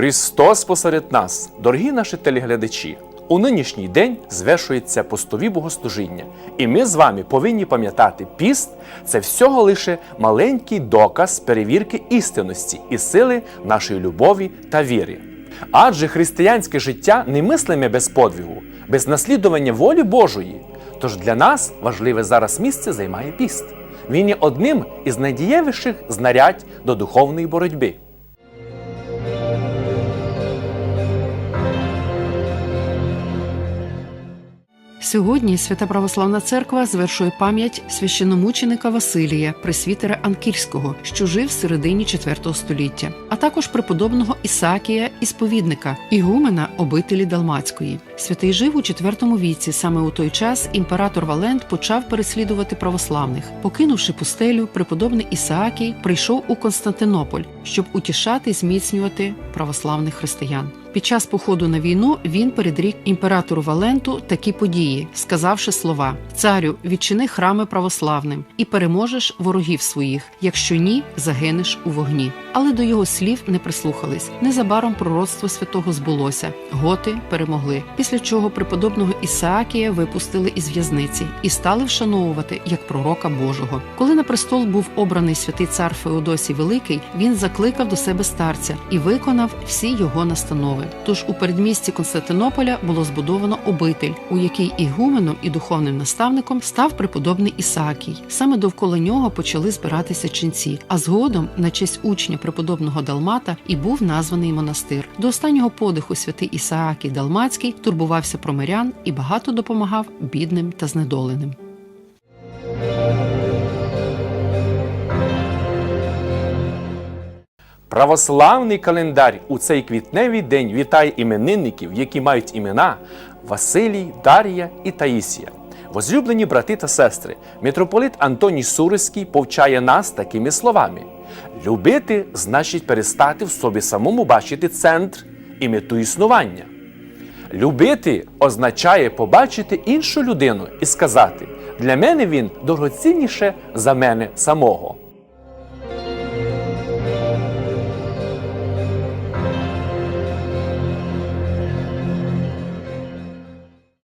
Христос посеред нас, дорогі наші телеглядачі. У нинішній день звершується постові богослужіння, і ми з вами повинні пам'ятати, піст це всього лише маленький доказ перевірки істинності і сили нашої любові та віри. Адже християнське життя не мислиме без подвигу, без наслідування волі Божої. Тож для нас важливе зараз місце займає піст. Він є одним із найдієвіших знарядь до духовної боротьби. Сьогодні Свята Православна Церква звершує пам'ять священомученика Василія, пресвітера Анкільського, що жив в середині IV століття, а також преподобного Ісакія Ісповідника, ігумена обителі Далмацької. Святий жив у IV віці. Саме у той час імператор Валент почав переслідувати православних. Покинувши пустелю, преподобний Ісаакій прийшов у Константинополь, щоб утішати і зміцнювати православних християн. Під час походу на війну він передрік імператору Валенту такі події, сказавши слова: Царю, відчини храми православним і переможеш ворогів своїх. Якщо ні, загинеш у вогні. Але до його слів не прислухались. Незабаром пророцтво святого збулося. Готи перемогли. Після чого преподобного Ісаакія випустили із в'язниці і стали вшановувати як пророка Божого. Коли на престол був обраний святий цар Феодосій Великий, він закликав до себе старця і виконав всі його настанови. Тож у передмісті Константинополя було збудовано обитель, у якій ігуменом і духовним наставником став преподобний Ісаакій. Саме довкола нього почали збиратися ченці, а згодом на честь учня преподобного Далмата і був названий монастир. До останнього подиху святий Ісаакій Далмацький турбувався про мирян і багато допомагав бідним та знедоленим. Православний календар у цей квітневий день вітає іменинників, які мають імена Василій, Дар'я і Таїсія. Возлюблені брати та сестри, митрополит Антоній Суриський повчає нас такими словами: любити значить перестати в собі самому бачити центр і мету існування. Любити означає побачити іншу людину і сказати: для мене він дорогоцінніше за мене самого.